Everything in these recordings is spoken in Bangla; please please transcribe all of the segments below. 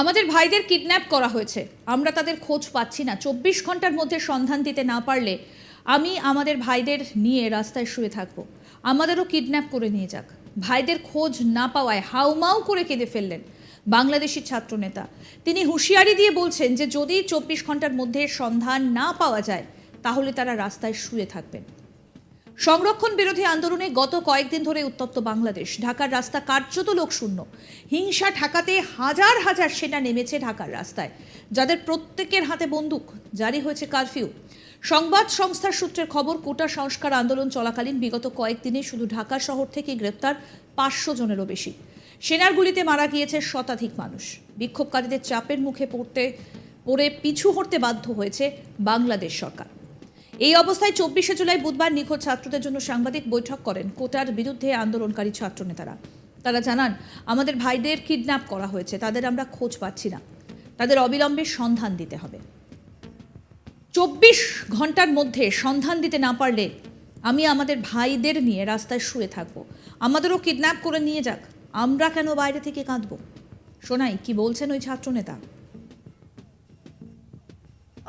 আমাদের ভাইদের কিডন্যাপ করা হয়েছে। আমরা তাদের খোঁজ পাচ্ছি না। চব্বিশ ঘণ্টার মধ্যে সন্ধান দিতে না পারলে আমি আমাদের ভাইদের নিয়ে রাস্তায় শুয়ে থাকব। আমাদেরও কিডন্যাপ করে নিয়ে যাক। ভাইদের খোঁজ না পাওয়ায় হাউমাউ করে কেঁদে ফেললেন বাংলাদেশি ছাত্রনেতা। তিনি হুঁশিয়ারি দিয়ে বলছেন যে যদি চব্বিশ ঘণ্টার মধ্যে সন্ধান না পাওয়া যায়, তাহলে তারা রাস্তায় শুয়ে থাকবেন। সংরক্ষণ বিরোধী আন্দোলনে গত কয়েকদিন ধরে উত্তপ্ত বাংলাদেশ। ঢাকার রাস্তা কার্যত লোকশূন্য। হিংসা ঠেকাতে হাজার হাজার সেনা নেমেছে ঢাকার রাস্তায়, যাদের প্রত্যেকের হাতে বন্দুক। জারি হয়েছে কারফিউ। সংবাদ সংস্থার সূত্রের খবর, কোটা সংস্কার আন্দোলন চলাকালীন বিগত কয়েকদিনে শুধু ঢাকা শহর থেকে গ্রেপ্তার পাঁচশো জনেরও বেশি। সেনার গুলিতে মারা গিয়েছে শতাধিক মানুষ। বিক্ষোভকারীদের চাপের মুখে পড়তে, পড়ে পিছু হটতে বাধ্য হয়েছে বাংলাদেশ সরকার। এই অবস্থায় চব্বিশে জুলাই বুধবার নিখোঁজ ছাত্রদের জন্য সাংবাদিক বৈঠক করেন কোটার বিরুদ্ধে আন্দোলনকারী ছাত্রনেতারা। তারা জানান, আমাদের ভাইদের কিডন্যাপ করা হয়েছে, তাদের আমরা খোঁজ পাচ্ছি না। তাদের অবিলম্বে সন্ধান দিতে হবে। চব্বিশ ঘণ্টার মধ্যে সন্ধান দিতে না পারলে আমি আমাদের ভাইদের নিয়ে রাস্তায় শুয়ে থাকব। আমাদেরও কিডন্যাপ করে নিয়ে যাক। আমরা কেন বাইরে থেকে কাঁদবো? শোনাই কি বলছেন ওই ছাত্রনেতা?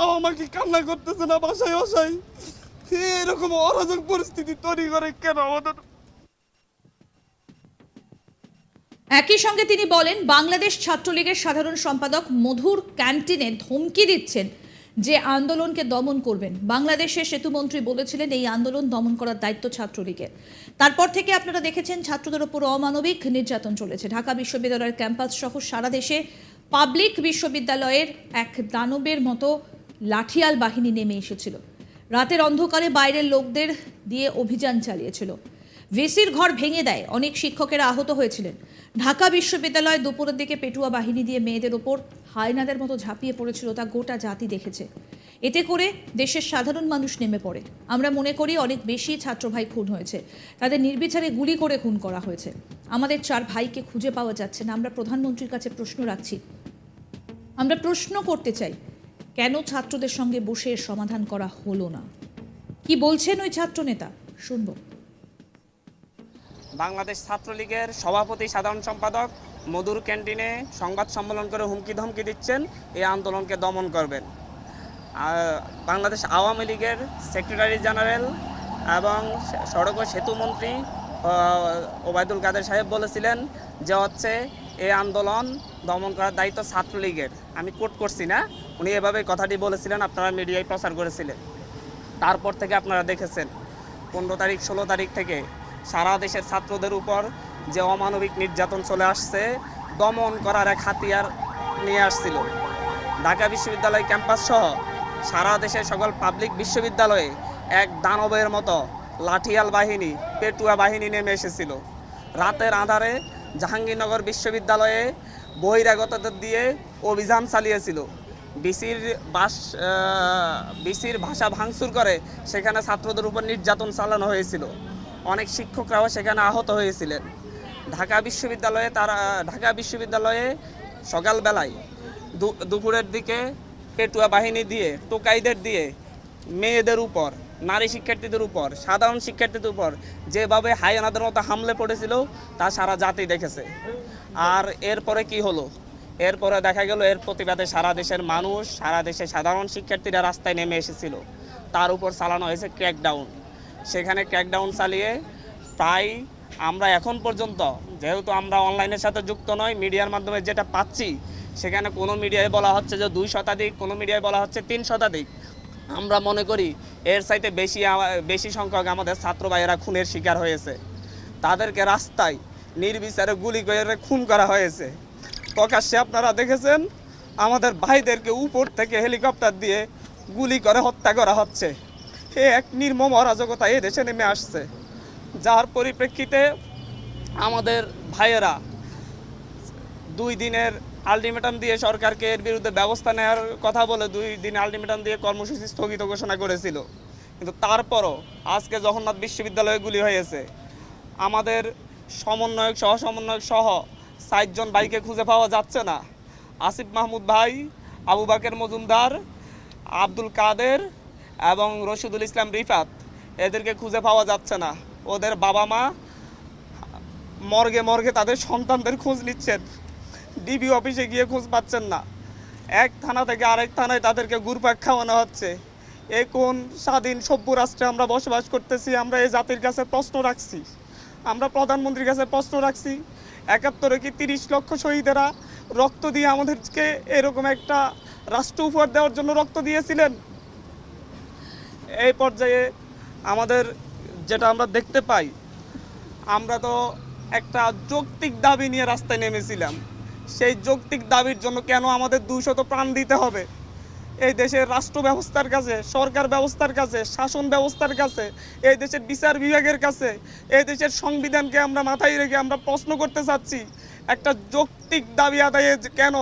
বাবা মা কি কান্না করতেছে না বাসায় বাসায়। এরকম অরাজক পরিস্থিতি তৈরি করে কেন আমাদের? একই সঙ্গে তিনি বলেন, বাংলাদেশ ছাত্রলীগের সাধারণ সম্পাদক মধুর ক্যান্টিনে ধমকি দিচ্ছেন যে আন্দোলনকে দমন করবেন। বাংলাদেশের সেতুমন্ত্রী বলেছিলেন, এই আন্দোলন দমন করার দায়িত্ব ছাত্রলীগের। তারপর থেকে আপনারা দেখেছেন, ছাত্রদের ওপর অমানবিক নির্যাতন চলেছে। ঢাকা বিশ্ববিদ্যালয়ের ক্যাম্পাস সহ সারা দেশে পাবলিক বিশ্ববিদ্যালয়ের এক দানবের মতো লাঠিয়াল বাহিনী নেমে এসেছিল। রাতের অন্ধকারে বাইরের লোকদের দিয়ে অভিযান চালিয়েছিল। ভিসির ঘর ভেঙে দেয়, অনেক শিক্ষকেরা আহত হয়েছিলেন। ঢাকা বিশ্ববিদ্যালয় দুপুরের দিকে পেটুয়া বাহিনী দিয়ে মেয়েদের ওপর হায়নাদের মতো ঝাঁপিয়ে পড়েছিল, তা গোটা জাতি দেখেছে। এতে করে দেশের সাধারণ মানুষ নেমে পড়ে। আমরা মনে করি অনেক বেশি ছাত্র ভাই খুন হয়েছে। তাদের নির্বিচারে গুলি করে খুন করা হয়েছে। আমাদের চার ভাইকে খুঁজে পাওয়া যাচ্ছে না। আমরা প্রধানমন্ত্রীর কাছে প্রশ্ন রাখছি। আমরা প্রশ্ন করতে চাই কেন ছাত্রদের সঙ্গে বসে সমাধান করা হলো না? কি বলছেন ওই ছাত্রনেতা? শুনব। বাংলাদেশ ছাত্রলীগের সভাপতি, সাধারণ সম্পাদক মধুর ক্যান্টিনে সংবাদ সম্মেলন করে হুমকি ধমকি দিচ্ছেন, এই আন্দোলনকে দমন করবেন। বাংলাদেশ আওয়ামী লীগের সেক্রেটারি জেনারেল এবং সড়ক ও সেতু মন্ত্রী ওবায়দুল কাদের সাহেব বলেছিলেন যে হচ্ছে, এই আন্দোলন দমন করার দায়িত্ব ছাত্রলীগের। আমি কোট করছি না। উনি এভাবে কথাটি বলেছিলেন, আপনারা মিডিয়ায় প্রচার করেছিলেন। তারপর থেকে আপনারা দেখেছেন, পনেরো তারিখ, ষোলো তারিখ থেকে সারা দেশের ছাত্রদের উপর যে অমানবিক নির্যাতন চলে আসছে, দমন করার এক হাতিয়ার নিয়ে আসছিল। ঢাকা বিশ্ববিদ্যালয় ক্যাম্পাস সহ সারা দেশের সকল পাবলিক বিশ্ববিদ্যালয়ে এক দানবের মতো লাঠিয়াল বাহিনী, পেটুয়া বাহিনী নেমে এসেছিল। রাতের আধারে জাহাঙ্গীরনগর বিশ্ববিদ্যালয়ে বহিরাগতদের দিয়ে অভিযান চালিয়েছিল। বিসির বাস বিসির ভাষা ভাঙচুর করে, সেখানে ছাত্রদের উপর নির্যাতন চালানো হয়েছিল। অনেক শিক্ষকরাও সেখানে আহত হয়েছিলেন। ঢাকা বিশ্ববিদ্যালয়ে তারা, ঢাকা বিশ্ববিদ্যালয়ে সকালবেলায় দুপুরের দিকে পেটুয়া বাহিনী দিয়ে, টোকাইদের দিয়ে মেয়েদের উপর, নারী শিক্ষার্থীদের উপর, সাধারণ শিক্ষার্থীদের উপর যেভাবে হায়ানাদের মতো হামলে পড়েছিল, তা সারা জাতি দেখেছে। আর এরপরে কি হলো? এরপরে দেখা গেল এর প্রতিবাদে সারা দেশের মানুষ, সারা দেশের সাধারণ শিক্ষার্থীরা রাস্তায় নেমে এসেছিল। তার উপর চালানো হয়েছে ক্র্যাকডাউন সেখানে ক্র্যাকডাউন চালিয়ে প্রায় আমরা এখন পর্যন্ত, যেহেতু আমরা অনলাইনের সাথে যুক্ত নয় মিডিয়ার মাধ্যমে যেটা পাচ্ছি, সেখানে কোনো মিডিয়ায় বলা হচ্ছে যে দুই শতাধিক, কোনো মিডিয়ায় বলা হচ্ছে তিন শতাধিক। আমরা মনে করি এর চাইতে বেশি বেশি সংখ্যক আমাদের ছাত্র ভাইয়েরা খুনের শিকার হয়েছে। তাদেরকে রাস্তায় নির্বিচারে গুলি করে খুন করা হয়েছে। প্রকাশ্যে আপনারা দেখেছেন, আমাদের ভাইদেরকে উপর থেকে হেলিকপ্টার দিয়ে গুলি করে হত্যা করা হচ্ছে। এ এক নির্মম অরাজকতা এ দেশে নেমে আসছে। যার পরিপ্রেক্ষিতে আমাদের ভাইয়েরা দুই দিনের আলটিমেটাম দিয়ে সরকারকে এর বিরুদ্ধে ব্যবস্থা নেওয়ার কথা বলে দুই দিন আলটিমেটাম দিয়ে কর্মসূচি স্থগিত ঘোষণা করেছিল। কিন্তু তারপরও আজকে জগন্নাথ বিশ্ববিদ্যালয়ে গুলি হয়েছে। আমাদের সমন্বয়ক সহ সমন্বয়ক সহ ষাটজন ভাইকে খুঁজে পাওয়া যাচ্ছে না। আসিফ মাহমুদ ভাই, আবু বাকের মজুমদার, আব্দুল কাদের এবং রশিদুল ইসলাম রিফাত এদেরকে খুঁজে পাওয়া যাচ্ছে না। ওদের বাবা মা মর্গে মর্গে তাদের সন্তানদের খোঁজ নিচ্ছেন। ডিবি অফিসে গিয়ে খোঁজ পাচ্ছেন না। এক থানা থেকে আরেক থানায় তাদেরকে গুরপাক খাওয়ানো হচ্ছে। এ কোন স্বাধীন সভ্য রাষ্ট্রে আমরা বসবাস করতেছি? আমরা এই জাতির কাছে প্রশ্ন রাখছি। আমরা প্রধানমন্ত্রীর কাছে প্রশ্ন রাখছি। একাত্তরে কি তিরিশ লক্ষ শহীদেরা রক্ত দিয়ে আমাদেরকে এরকম একটা রাষ্ট্র উপহার দেওয়ার জন্য রক্ত দিয়েছিলেন? এই পর্যায়ে আমাদের যেটা আমরা দেখতে পাই, আমরা তো একটা যৌক্তিক দাবি নিয়ে রাস্তায় নেমেছিলাম। সেই যৌক্তিক দাবির জন্য কেন আমাদের দুশত প্রাণ দিতে হবে? এই দেশের রাষ্ট্র ব্যবস্থার কাছে, সরকার ব্যবস্থার কাছে, শাসন ব্যবস্থার কাছে, এই দেশের বিচার বিভাগের কাছে, এই দেশের সংবিধানকে আমরা মাথায় রেখে আমরা প্রশ্ন করতে চাচ্ছি, একটা যৌক্তিক দাবি আদায়ে কেন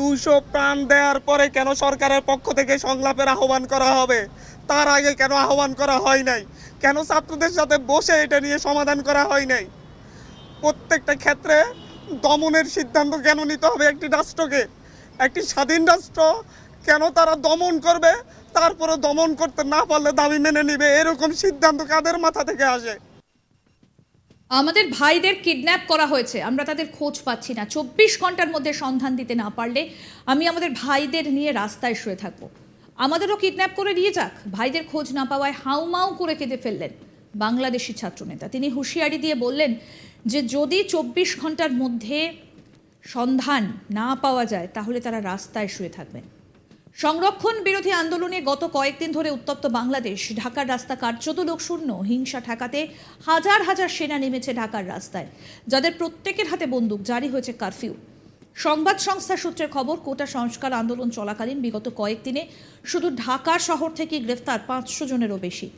দুশো প্রাণ দেওয়ার পরে কেন সরকারের পক্ষ থেকে সংলাপের আহ্বান করা হবে? তার আগে কেন আহ্বান করা হয় নাই? কেন ছাত্রদের সাথে বসে এটা নিয়ে সমাধান করা হয় নাই? প্রত্যেকটা ক্ষেত্রে দমনের সিদ্ধান্ত কেন নিতে হবে একটি রাষ্ট্রকে? একটি স্বাধীন রাষ্ট্র কেন তারা দমন করবে? তারপরে দমন করতে না পারলে দাবি মেনে নিবে। এরকম সিদ্ধান্ত কাদের মাথা থেকে আসে? আমাদের ভাইদের কিডন্যাপ করা হয়েছে। আমরা তাদের খোঁজ পাচ্ছি না। চব্বিশ ঘণ্টার মধ্যে সন্ধান দিতে না পারলে আমি আমাদের ভাইদের নিয়ে রাস্তায় শুয়ে থাকব। আমাদেরও কিডন্যাপ করে নিয়ে যাক। ভাইদের খোঁজ না পাওয়ায় হাউমাউ করে কেঁদে ফেললেন বাংলাদেশি ছাত্রনেতা। তিনি হুঁশিয়ারি দিয়ে বললেন যে, যদি চব্বিশ ঘণ্টার মধ্যে সন্ধান না পাওয়া যায়, তাহলে তারা রাস্তায় শুয়ে থাকবেন। সংরক্ষণ বিরোধী আন্দোলনে গত কয়েকদিন ধরে উত্তপ্ত বাংলাদেশ। ঢাকার রাস্তা কার্যত লোকশূন্য। হিংসা ঠেকাতে হাজার হাজার সেনা নেমেছে ঢাকার রাস্তায়, যাদের প্রত্যেকের হাতে বন্দুক, জারি হয়েছে কারফিউ। সংবাদ সংস্থা সূত্রের খবর, কোটা সংস্কার আন্দোলন চলাকালীন বিগত কয়েকদিনে শুধু ঢাকা শহর থেকে গ্রেফতার পাঁচশো জনেরও বেশি।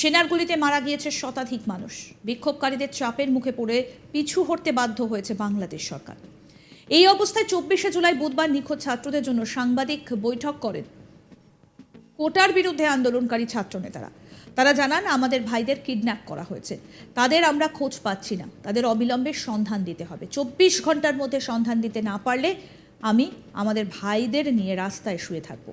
সেনার গুলিতে মারা গিয়েছে শতাধিক মানুষ। বিক্ষোভকারীদের চাপের মুখে পড়ে পিছু হটতে বাধ্য হয়েছে বাংলাদেশ সরকার। এই অবস্থায় চব্বিশে জুলাই বুধবার নিখোঁজ ছাত্রদের জন্য সাংবাদিক বৈঠক করেন কোটার বিরুদ্ধে আন্দোলনকারী ছাত্রনেতারা। তারা জানান, আমাদের ভাইদের কিডন্যাপ করা হয়েছে। তাদের আমরা খোঁজ পাচ্ছি না। তাদের অবিলম্বে সন্ধান দিতে হবে। চব্বিশ ঘণ্টার মধ্যে সন্ধান দিতে না পারলে আমি আমাদের ভাইদের নিয়ে রাস্তায় শুয়ে থাকব।